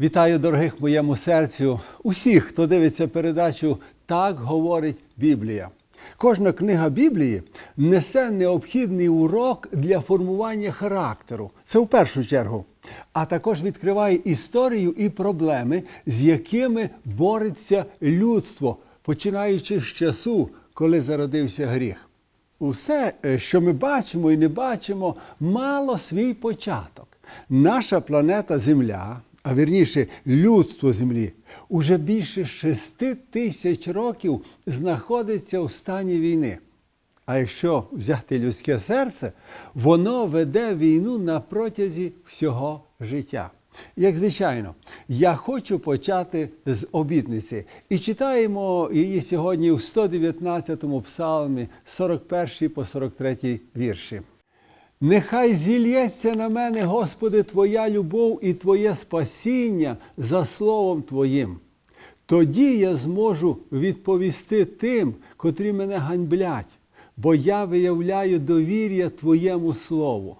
Вітаю дорогих моєму серцю, усіх, хто дивиться передачу Так говорить Біблія. Кожна книга Біблії несе необхідний урок для формування характеру. Це в першу чергу. А також відкриває історію і проблеми, з якими бореться людство, починаючи з часу, коли зародився гріх. Усе, е, що ми бачимо і не бачимо, мало свій початок. Наша планета Земля, а вірніше людство Землі, уже більше шести тисяч років знаходиться у стані війни. А якщо взяти людське серце, воно веде війну на протязі всього життя. Як звичайно, я хочу почати з обітниці. І читаємо її сьогодні у 119 псалмі, 41 по 43 вірші. Нехай зільється на мене, Господи, Твоя любов і Твоє спасіння за словом Твоїм. Тоді я зможу відповісти тим, котрі мене ганьблять, бо я виявляю довір'я Твоєму Слову.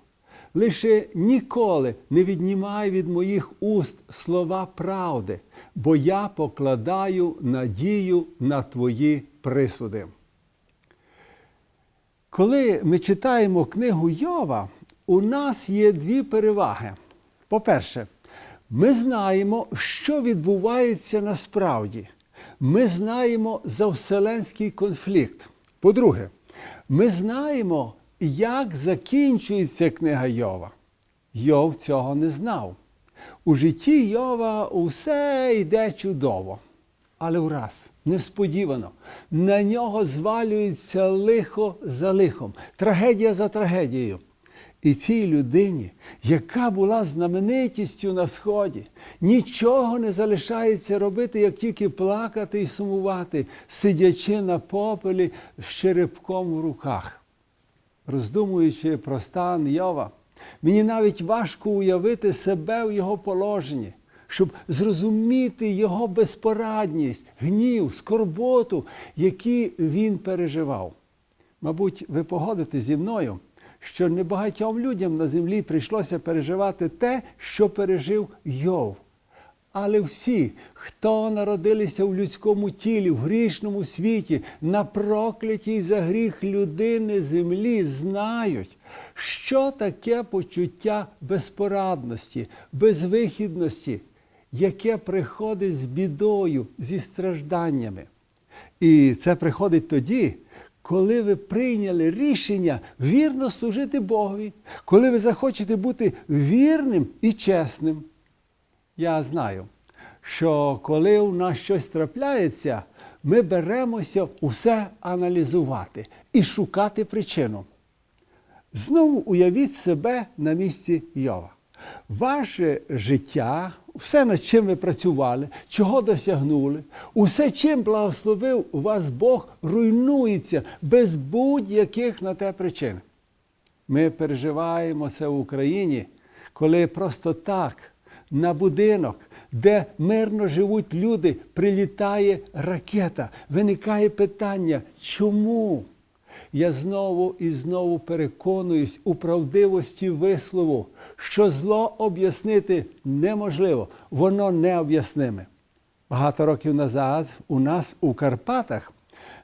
Лише ніколи не віднімай від моїх уст слова правди, бо я покладаю надію на Твої присуди. Коли ми читаємо книгу Йова, у нас є дві переваги. По-перше, ми знаємо, що відбувається насправді. Ми знаємо за вселенський конфлікт. По-друге, ми знаємо, як закінчується книга Йова. Йов цього не знав. У житті Йова усе йде чудово. Але враз, несподівано, на нього звалюється лихо за лихом, трагедія за трагедією. І цій людині, яка була знаменитістю на сході, нічого не залишається робити, як тільки плакати і сумувати, сидячи на попелі з черепком в руках. Роздумуючи про стан Йова, мені навіть важко уявити себе в його положенні, щоб зрозуміти його безпорадність, гнів, скорботу, які він переживав. Мабуть, ви погодите зі мною, що небагатьом людям на землі прийшлося переживати те, що пережив Йов. Але всі, хто народилися в людському тілі, в грішному світі, на проклятій за гріх людини землі, знають, що таке почуття безпорадності, безвихідності, яке приходить з бідою, зі стражданнями. І це приходить тоді, коли ви прийняли рішення вірно служити Богові, коли ви захочете бути вірним і чесним. Я знаю, що коли у нас щось трапляється, ми беремося усе аналізувати і шукати причину. Знову уявіть себе на місці Йова. Ваше життя, все, над чим ви працювали, чого досягнули, усе, чим благословив вас Бог, руйнується без будь-яких на те причин. Ми переживаємо це в Україні, коли просто так на будинок, де мирно живуть люди, прилітає ракета. Виникає питання, чому? Я знову і знову переконуюсь у правдивості вислову, що зло об'яснити неможливо, воно необ'ясниме. Багато років назад у нас у Карпатах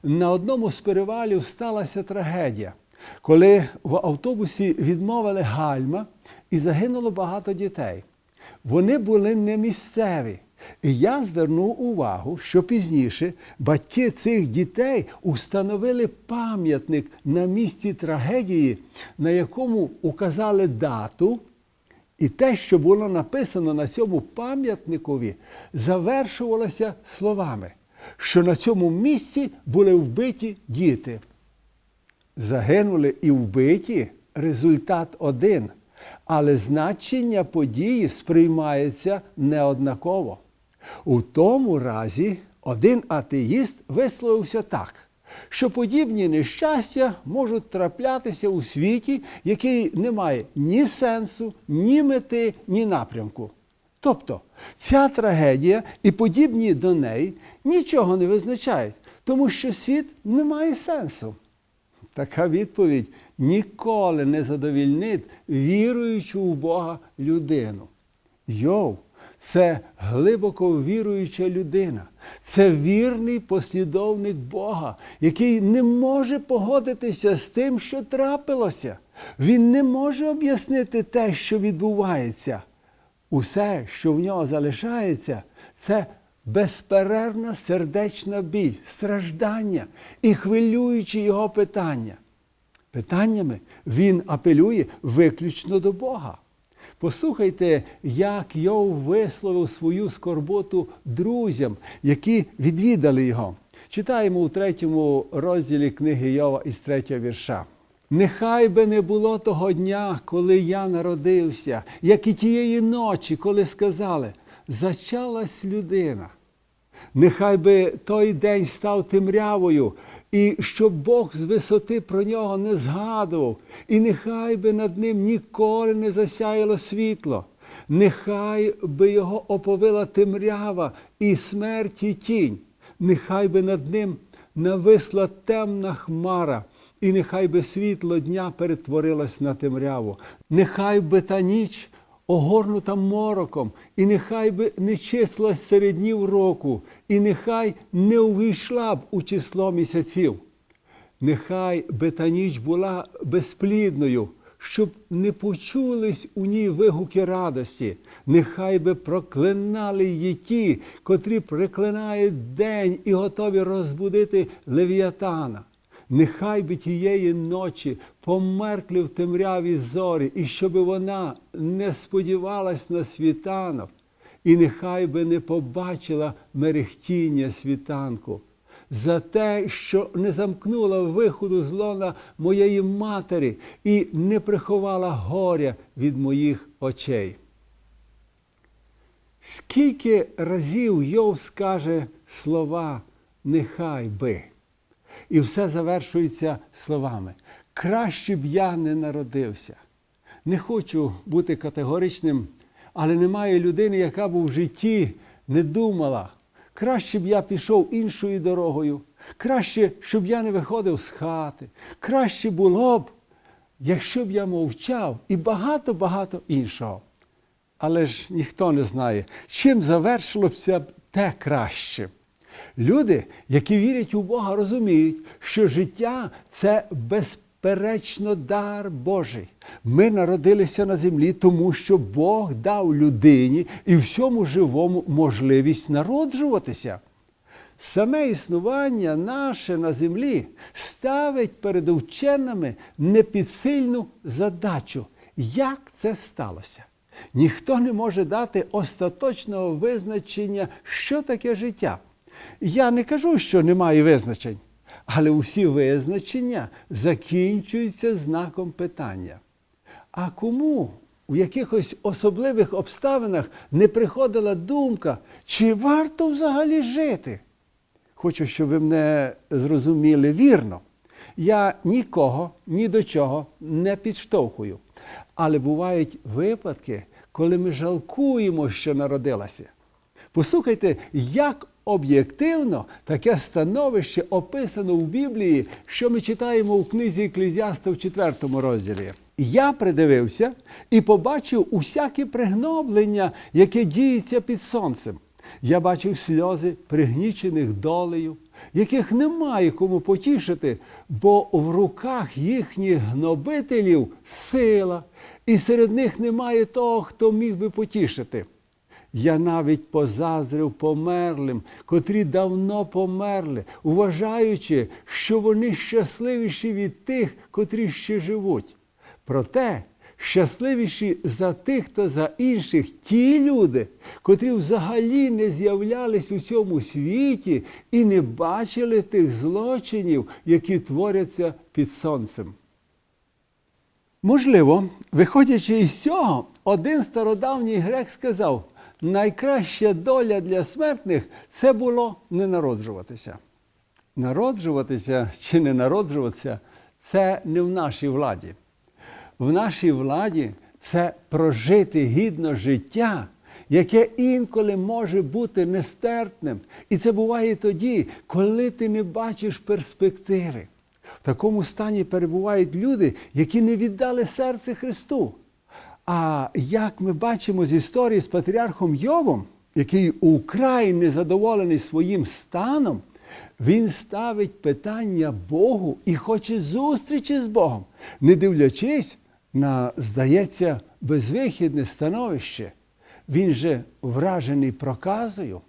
на одному з перевалів сталася трагедія, коли в автобусі відмовили гальма і загинуло багато дітей. Вони були не місцеві. І я звернув увагу, що пізніше батьки цих дітей установили пам'ятник на місці трагедії, на якому указали дату, і те, що було написано на цьому пам'ятникові, завершувалося словами, що на цьому місці були вбиті діти. Загинули і вбиті результат один, але значення події сприймається неоднаково. У тому разі один атеїст висловився так, що подібні нещастя можуть траплятися у світі, який не має ні сенсу, ні мети, ні напрямку. Тобто ця трагедія і подібні до неї нічого не визначають, тому що світ не має сенсу. Така відповідь ніколи не задовільнить віруючу у Бога людину. Йов це глибоко віруюча людина, це вірний послідовник Бога, який не може погодитися з тим, що трапилося. Він не може об'яснити те, що відбувається. Усе, що в нього залишається, це безперервна сердечна біль, страждання і хвилюючі його питання. Питаннями він апелює виключно до Бога. Послухайте, як Йов висловив свою скорботу друзям, які відвідали його. Читаємо у третьому розділі книги Йова із третього вірша. Нехай би не було того дня, коли я народився, як і тієї ночі, коли сказали, зачалась людина. Нехай би той день став темрявою, і щоб Бог з висоти про нього не згадував, і нехай би над ним ніколи не засяяло світло, нехай би його оповила темрява і смерть і тінь, нехай би над ним нависла темна хмара, і нехай би світло дня перетворилось на темряву, нехай би та ніч огорнута мороком, і нехай би не числась серед днів року, і нехай не увійшла б у число місяців. Нехай би та ніч була безплідною, щоб не почулись у ній вигуки радості, нехай би проклинали її ті, котрі приклинають день і готові розбудити левіатана. Нехай би тієї ночі померкли в темряві зорі, і щоби вона не сподівалась на світанок, і нехай би не побачила мерехтіння світанку. За те, що не замкнула виходу з лона моєї матері і не приховала горя від моїх очей. Скільки разів Йов скаже слова нехай би. І все завершується словами. Краще б я не народився. Не хочу бути категоричним, але немає людини, яка б у житті не думала. Краще б я пішов іншою дорогою, краще, щоб я не виходив з хати. Краще було б, якщо б я мовчав і багато-багато іншого. Але ж ніхто не знає, чим завершилося б те краще. Люди, які вірять у Бога, розуміють, що життя це безперечно дар Божий. Ми народилися на землі, тому що Бог дав людині і всьому живому можливість народжуватися. Саме існування наше на землі ставить перед вченими непідсильну задачу. Як це сталося? Ніхто не може дати остаточного визначення, що таке життя. Я не кажу, що немає визначень, але усі визначення закінчуються знаком питання. А кому у якихось особливих обставинах не приходила думка, чи варто взагалі жити? Хочу, щоб ви мене зрозуміли вірно. Я нікого ні до чого не підштовхую. Але бувають випадки, коли ми жалкуємо, що народилася. Послухайте, як об'єктивно таке становище описано в Біблії, що ми читаємо у книзі Еклезіаста в 4 розділі. Я придивився і побачив усяке пригноблення, яке діється під сонцем. Я бачив сльози пригнічених долею, яких немає кому потішити, бо в руках їхніх гнобителів сила, і серед них немає того, хто міг би потішити. Я навіть позаздрив померлим, котрі давно померли, вважаючи, що вони щасливіші від тих, котрі ще живуть. Проте щасливіші за тих та за інших ті люди, котрі взагалі не з'являлись у цьому світі і не бачили тих злочинів, які творяться під сонцем. Можливо, виходячи із цього, один стародавній грек сказав, найкраща доля для смертних це було не народжуватися. Народжуватися чи не народжуватися це не в нашій владі. В нашій владі це прожити гідно життя, яке інколи може бути нестерпним. І це буває тоді, коли ти не бачиш перспективи. В такому стані перебувають люди, які не віддали серце Христу. А як ми бачимо з історії з патріархом Йовом, який украй незадоволений своїм станом, він ставить питання Богу і хоче зустрічі з Богом, не дивлячись на, здається, безвихідне становище. Він же вражений проказою.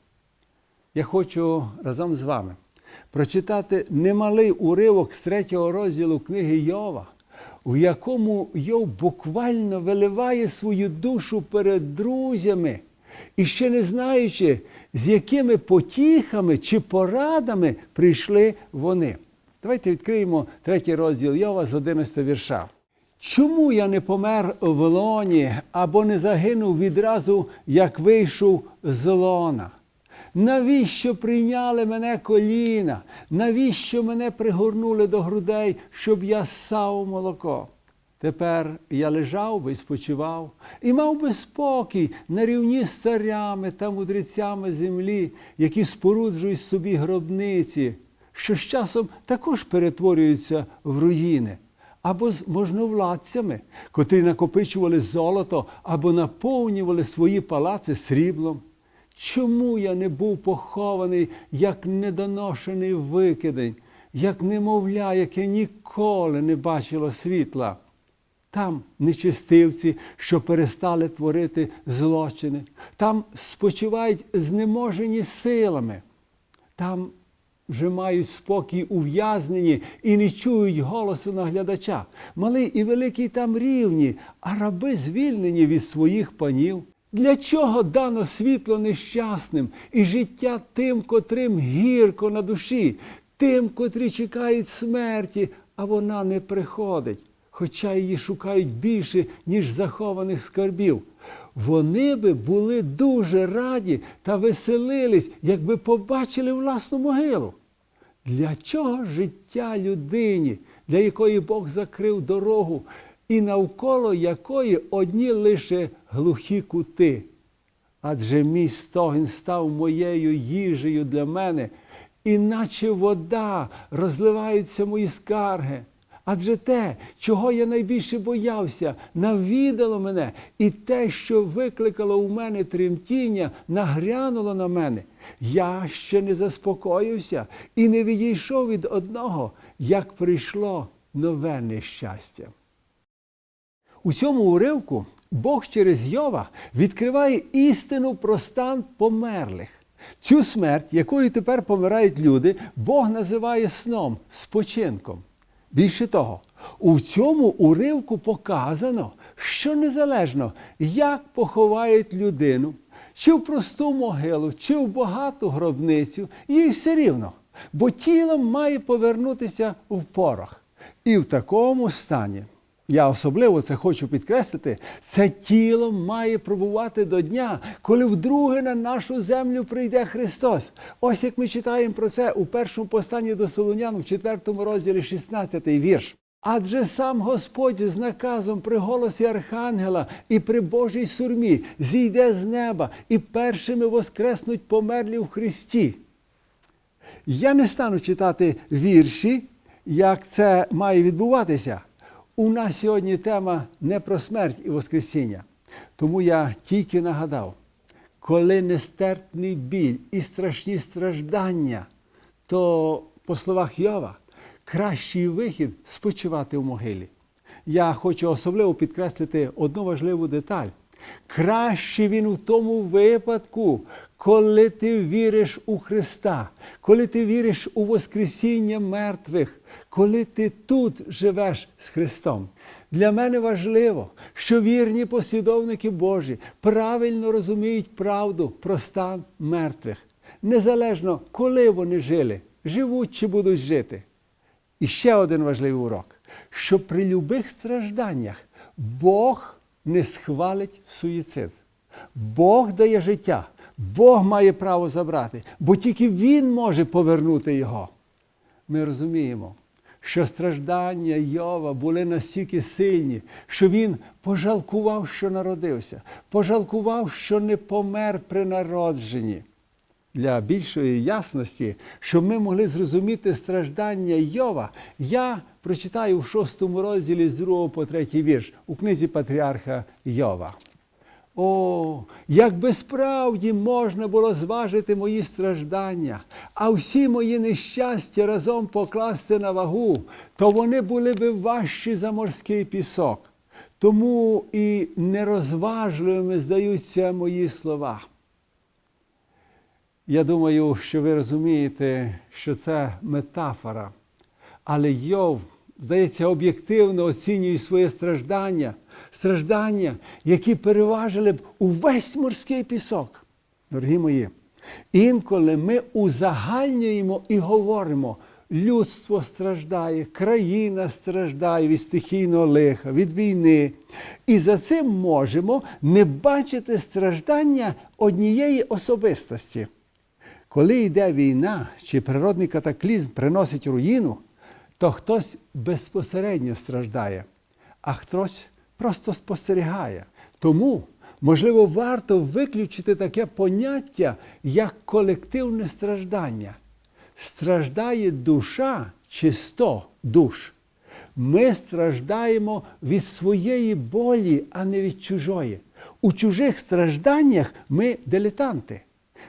Я хочу разом з вами прочитати немалий уривок з третього розділу книги Йова, у якому Йов буквально виливає свою душу перед друзями, і ще не знаючи, з якими потіхами чи порадами прийшли вони. Давайте відкриємо третій розділ Йова з 11 вірша. Чому я не помер в лоні або не загинув відразу, як вийшов з лона? Навіщо прийняли мене коліна? Навіщо мене пригорнули до грудей, щоб я ссав молоко? Тепер я лежав би і спочивав і мав би спокій на рівні з царями та мудрецями землі, які споруджують собі гробниці, що з часом також перетворюються в руїни, або з можновладцями, котрі накопичували золото або наповнювали свої палаци сріблом. Чому я не був похований як недоношений викидень, як немовля, яке ніколи не бачило світла? Там нечистивці, що перестали творити злочини, там спочивають знеможені силами, там вже мають спокій ув'язнені і не чують голосу наглядача. Малий і великий там рівні, а раби звільнені від своїх панів. Для чого дано світло нещасним і життя тим, котрим гірко на душі, тим, котрі чекають смерті, а вона не приходить, хоча її шукають більше, ніж захованих скарбів. Вони би були дуже раді та веселились, якби побачили власну могилу. Для чого життя людині, для якої Бог закрив дорогу, і навколо якої одні лише глухі кути? Адже мій стогін став моєю їжею для мене, іначе вода розливаються мої скарги. Адже те, чого я найбільше боявся, навідало мене, і те, що викликало у мене тремтіння, нагрянуло на мене. Я ще не заспокоївся і не відійшов від одного, як прийшло нове нещастя. У цьому уривку Бог через Йова відкриває істину про стан померлих. Цю смерть, якою тепер помирають люди, Бог називає сном, спочинком. Більше того, у цьому уривку показано, що незалежно, як поховають людину, чи в просту могилу, чи в багату гробницю, їй все рівно, бо тіло має повернутися в порох. І в такому стані, я особливо це хочу підкреслити, це тіло має пробувати до дня, коли вдруге на нашу землю прийде Христос. Ось як ми читаємо про це у першому посланні до Солонян, в 4 розділі 16 вірш. Адже сам Господь з наказом при голосі Архангела і при Божій сурмі зійде з неба і першими воскреснуть померлі в Христі. Я не стану читати вірші, як це має відбуватися. У нас сьогодні тема не про смерть і Воскресіння. Тому я тільки нагадав, коли нестерпний біль і страшні страждання, то, по словах Йова, кращий вихід спочивати в могилі. Я хочу особливо підкреслити одну важливу деталь. Краще він у тому випадку, коли ти віриш у Христа, коли ти віриш у Воскресіння мертвих, коли ти тут живеш з Христом. Для мене важливо, що вірні послідовники Божі правильно розуміють правду про стан мертвих, незалежно, коли вони жили, живуть чи будуть жити. І ще один важливий урок, що при любих стражданнях Бог не схвалить суїцид. Бог дає життя, Бог має право забрати, бо тільки Він може повернути його. Ми розуміємо, що страждання Йова були настільки сильні, що він пожалкував, що народився, пожалкував, що не помер при народженні. для більшої ясності, щоб ми могли зрозуміти страждання Йова, я прочитаю в шостому розділі з 2 по 3 вірш у книзі патріарха Йова. О, як би справді можна було зважити мої страждання, а всі мої нещастя разом покласти на вагу, то вони були би важчі за морський пісок. Тому і нерозважливими здаються мої слова. Я думаю, що ви розумієте, що це метафора. Але Йов, здається, об'єктивно оцінює своє страждання, страждання, які переважили б увесь морський пісок. Дорогі мої, інколи ми узагальнюємо і говоримо, людство страждає, країна страждає від стихійного лиха, від війни. І за цим можемо не бачити страждання однієї особистості. Коли йде війна чи природний катаклізм приносить руїну, то хтось безпосередньо страждає, а хтось просто спостерігає. Тому, можливо, варто виключити таке поняття, як колективне страждання. Страждає душа чи сто душ. Ми страждаємо від своєї болі, а не від чужої. У чужих стражданнях ми дилетанти.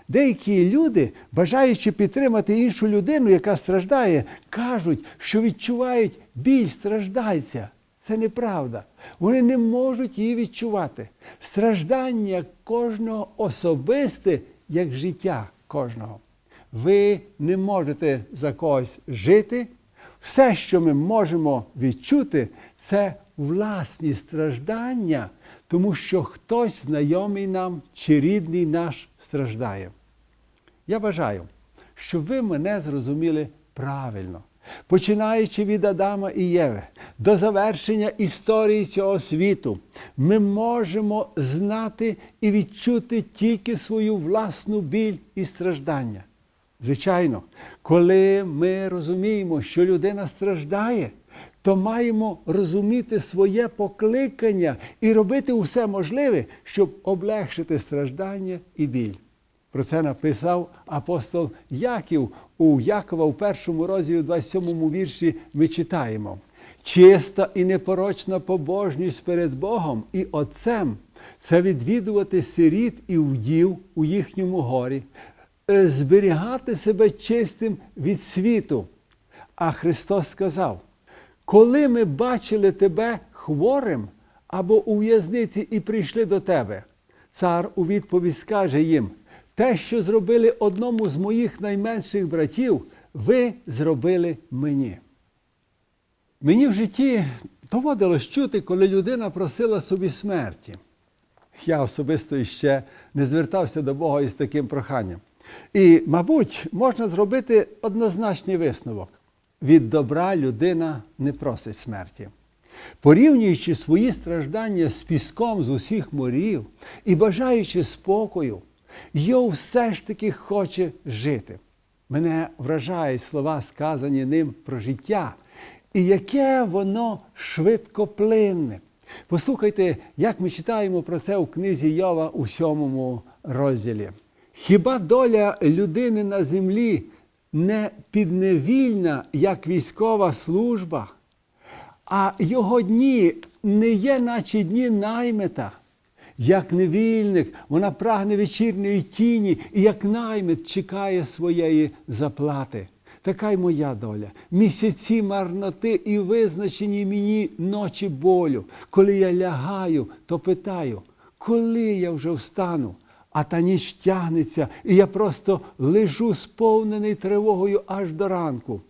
Деякі люди, бажаючи підтримати іншу людину, яка страждає, кажуть, що відчувають біль страждальця. Це неправда. Вони не можуть її відчувати. Страждання кожного особисте, як життя кожного. Ви не можете за когось жити. Все, що ми можемо відчути, це власні страждання, тому що хтось знайомий нам чи рідний наш страждає. Я бажаю, щоб ви мене зрозуміли правильно, починаючи від Адама і Єви до завершення історії цього світу, ми можемо знати і відчути тільки свою власну біль і страждання. Звичайно, коли ми розуміємо, що людина страждає, то маємо розуміти своє покликання і робити усе можливе, щоб облегшити страждання і біль. Про це написав апостол Яків у Якова у першому розділі, у 27 вірші ми читаємо. Чиста і непорочна побожність перед Богом і Отцем це відвідувати сиріт і вдів у їхньому горі, е, зберігати себе чистим від світу. А Христос сказав: коли ми бачили тебе хворим або у в'язниці і прийшли до тебе, цар у відповідь скаже їм: те, що зробили одному з моїх найменших братів, ви зробили мені. Мені в житті доводилось чути, коли людина просила собі смерті. Я особисто ще не звертався до Бога із таким проханням. І, мабуть, можна зробити однозначний висновок: від добра людина не просить смерті. Порівнюючи свої страждання з піском з усіх морів і бажаючи спокою, Йов все ж таки хоче жити. Мене вражають слова, сказані ним про життя, і яке воно швидкоплинне. Послухайте, як ми читаємо про це у книзі Йова у сьомому розділі. Хіба доля людини на землі не підневільна, як військова служба, а його дні не є, наче дні наймита? Як невільник, вона прагне вечірньої тіні, і як наймит чекає своєї заплати. Така й моя доля. Місяці марноти і визначені мені ночі болю. Коли я лягаю, то питаю, коли я вже встану? А та ніч тягнеться, і я просто лежу сповнений тривогою аж до ранку.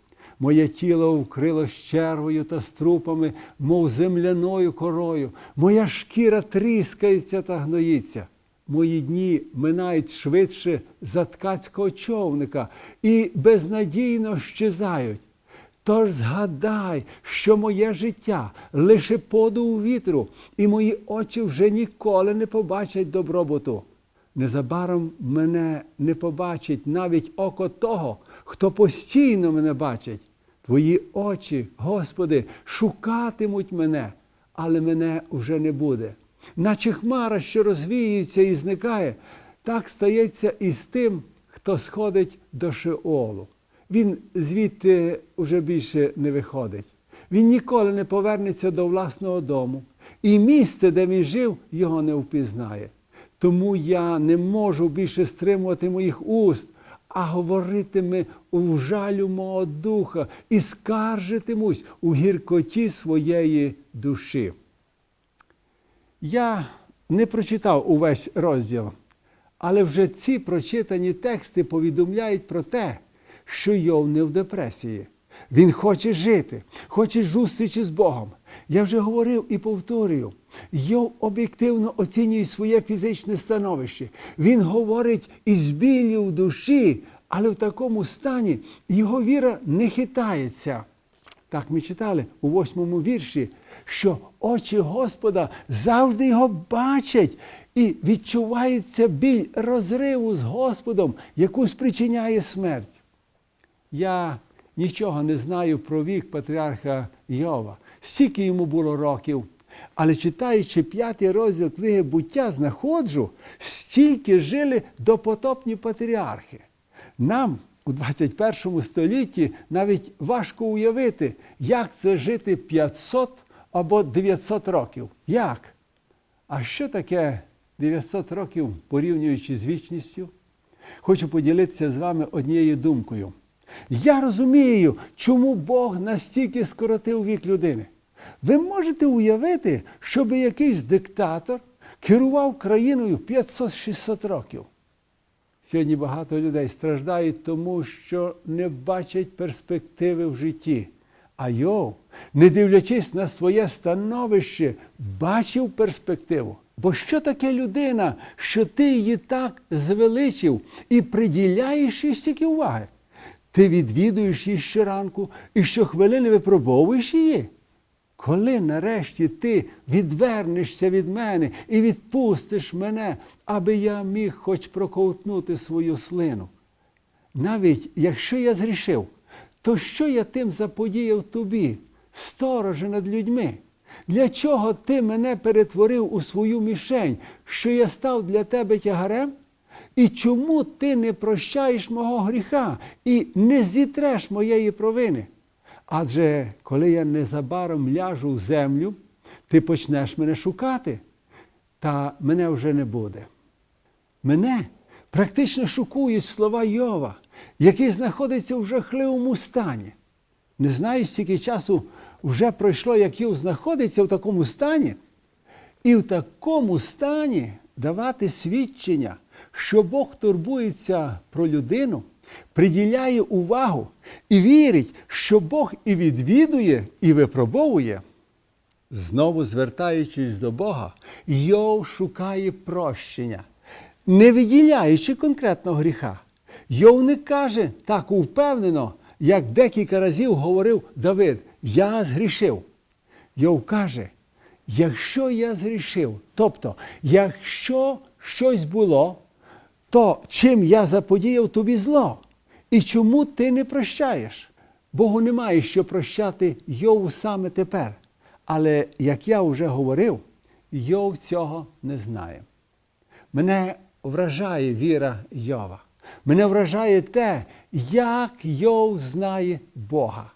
Моє тіло вкрило червою та струпами, мов земляною корою. Моя шкіра тріскається та гноїться. Мої дні минають швидше за ткацького човника і безнадійно щезають. Тож згадай, що моє життя лише подув вітру, і мої очі вже ніколи не побачать добробуту. Незабаром мене не побачить навіть око того, хто постійно мене бачить. Твої очі, Господи, шукатимуть мене, але мене вже не буде. Наче хмара, що розвіюється і зникає, так стається і з тим, хто сходить до Шеолу. Він звідти вже більше не виходить. Він ніколи не повернеться до власного дому. І місце, де він жив, його не впізнає. Тому я не можу більше стримувати моїх уст, а говоритиме у жалю мого духа і скаржитимусь у гіркоті своєї душі. Я не прочитав увесь розділ, але вже ці прочитані тексти повідомляють про те, що Йов не в депресії. Він хоче жити, хоче зустрічі з Богом. Я вже говорив і повторюю. Йов об'єктивно оцінює своє фізичне становище. Він говорить із білі в душі, але в такому стані його віра не хитається. Так ми читали у восьмому вірші, що очі Господа завжди його бачать і відчувається біль розриву з Господом, яку спричиняє смерть. Я нічого не знаю про вік патріарха Йова, скільки йому було років. Але читаючи п'ятий розділ книги буття, знаходжу, стільки жили допотопні патріархи. Нам у 21 столітті навіть важко уявити, як це жити 500 або 900 років. Як? А що таке 900 років порівнюючи з вічністю? Хочу поділитися з вами однією думкою. Я розумію, чому Бог настільки скоротив вік людини. Ви можете уявити, щоб якийсь диктатор керував країною 500-600 років. Сьогодні багато людей страждають тому, що не бачать перспективи в житті. А Йов, не дивлячись на своє становище, бачив перспективу. Бо що таке людина, що ти її так звеличив і приділяєш їй стільки уваги? Ти відвідуєш її щоранку і щохвилини випробовуєш її. Коли нарешті ти відвернешся від мене і відпустиш мене, аби я міг хоч проковтнути свою слину. Навіть якщо я згрішив, то що я тим заподіяв тобі, стороже над людьми? Для чого ти мене перетворив у свою мішень, що я став для тебе тягарем? І чому ти не прощаєш мого гріха і не зітреш моєї провини? Адже коли я незабаром ляжу в землю, ти почнеш мене шукати, та мене вже не буде. Мене практично шокують слова Йова, який знаходиться в жахливому стані. Не знаю, скільки часу вже пройшло, як Йов знаходиться в такому стані, і в такому стані давати свідчення, що Бог турбується про людину, приділяє увагу і вірить, що Бог і відвідує, і випробовує. Знову звертаючись до Бога, Йов шукає прощення, не виділяючи конкретного гріха. Йов не каже так упевнено, як декілька разів говорив Давид: Я згрішив. Йов каже, якщо я згрішив, тобто, якщо щось було, то чим я заподіяв тобі зло? І чому ти не прощаєш? Богу немає що прощати Йову саме тепер. Але, як я вже говорив, Йов цього не знає. Мене вражає віра Йова. Мене вражає те, як Йов знає Бога.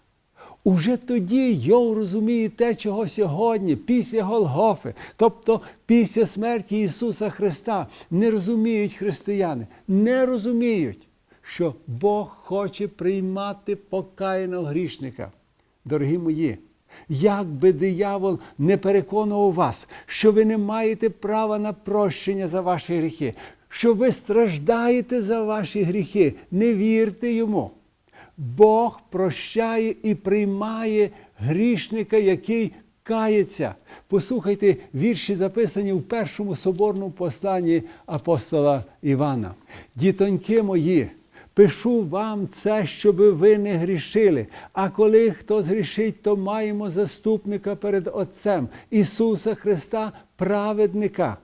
Уже тоді Йов розуміє те, чого сьогодні, після Голгофи, тобто після смерті Ісуса Христа, не розуміють християни, не розуміють, що Бог хоче приймати покаяного грішника. Дорогі мої, як би диявол не переконував вас, що ви не маєте права на прощення за ваші гріхи, що ви страждаєте за ваші гріхи, не вірте йому. Бог прощає і приймає грішника, який кається. Послухайте вірші, записані в першому соборному посланні апостола Івана. Дітоньки мої, пишу вам це, щоби ви не грішили. А коли хто згрішить, то маємо заступника перед Отцем Ісуса Христа, праведника.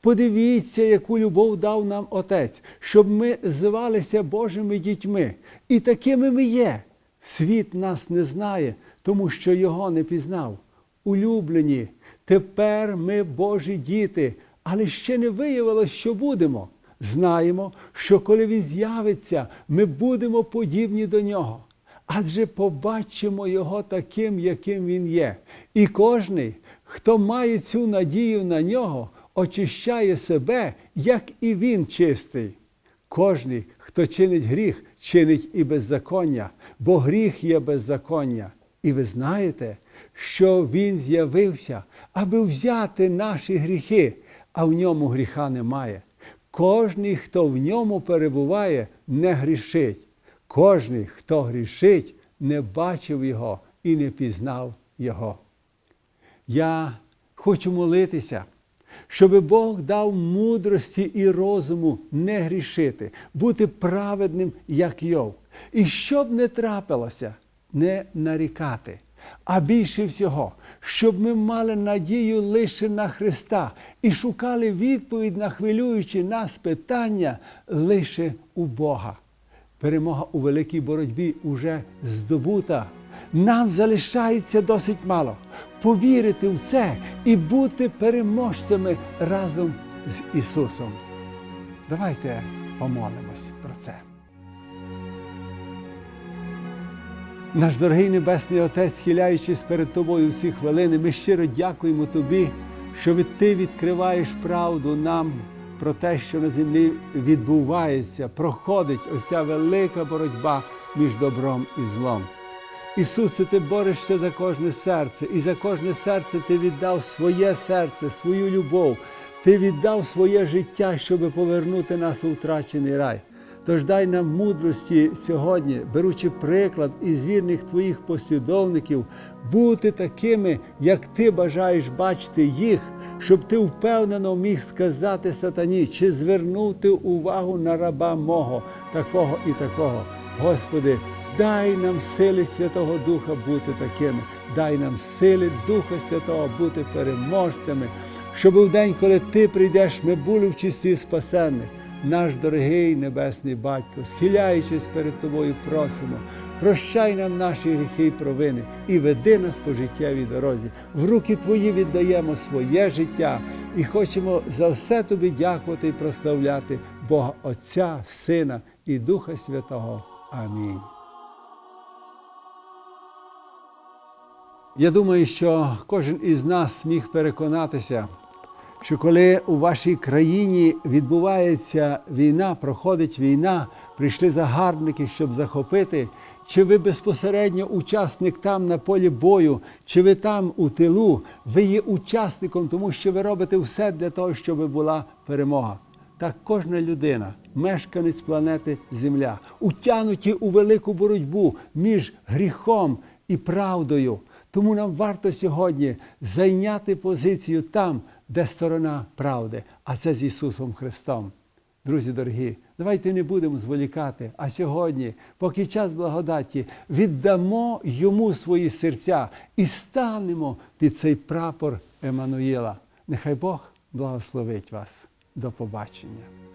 Подивіться, яку любов дав нам Отець, щоб ми звалися Божими дітьми. І такими ми є. Світ нас не знає, тому що його не пізнав. Улюблені, тепер ми Божі діти, але ще не виявилось, що будемо. Знаємо, що коли Він з'явиться, ми будемо подібні до нього. Адже побачимо Його таким, яким Він є. І кожний, хто має цю надію на нього, очищає себе, як і він чистий. Кожний, хто чинить гріх, чинить і беззаконня, бо гріх є беззаконня. І ви знаєте, що Він з'явився, аби взяти наші гріхи, а в ньому гріха немає. Кожний, хто в ньому перебуває, не грішить. Кожний, хто грішить, не бачив його і не пізнав його. Я хочу молитися, щоб Бог дав мудрості і розуму не грішити, бути праведним, як Йов. І щоб не трапилося, не нарікати. А більше всього, щоб ми мали надію лише на Христа і шукали відповідь на хвилюючі нас питання лише у Бога. Перемога у великій боротьбі уже здобута. Нам залишається досить мало повірити в це і бути переможцями разом з Ісусом. Давайте помолимось про це. Наш дорогий Небесний Отець, схиляючись перед Тобою всі хвилини, ми щиро дякуємо Тобі, що Ти відкриваєш правду нам про те, що на землі відбувається, проходить оця велика боротьба між добром і злом. Ісусе, Ти борешся за кожне серце, і за кожне серце Ти віддав своє серце, свою любов, Ти віддав своє життя, щоб повернути нас у втрачений рай. Тож дай нам мудрості сьогодні, беручи приклад із вірних Твоїх послідовників, бути такими, як Ти бажаєш бачити їх, щоб ти впевнено міг сказати сатані, чи звернув ти увагу на раба мого, такого і такого. Господи, дай нам сили Святого Духа бути такими, дай нам сили Духа Святого бути переможцями, щоб у день, коли Ти прийдеш, ми були в числі спасенних. Наш дорогий Небесний Батько, схиляючись перед Тобою, просимо, прощай нам наші гріхи і провини і веди нас по життєвій дорозі. В руки Твої віддаємо своє життя і хочемо за все Тобі дякувати і прославляти Бога Отця, Сина і Духа Святого. Амінь. Я думаю, що кожен із нас міг переконатися, що коли у вашій країні відбувається війна, проходить війна, прийшли загарбники, щоб захопити, чи ви безпосередньо учасник там на полі бою, чи ви там у тилу, ви є учасником, тому що ви робите все для того, щоб була перемога. Так кожна людина, мешканець планети Земля, утянуті у велику боротьбу між гріхом і правдою. Тому нам варто сьогодні зайняти позицію там, де сторона правди, а це з Ісусом Христом. Друзі дорогі, давайте не будемо зволікати, а сьогодні, поки час благодаті, віддамо йому свої серця і станемо під цей прапор Еммануїла. Нехай Бог благословить вас. До побачення.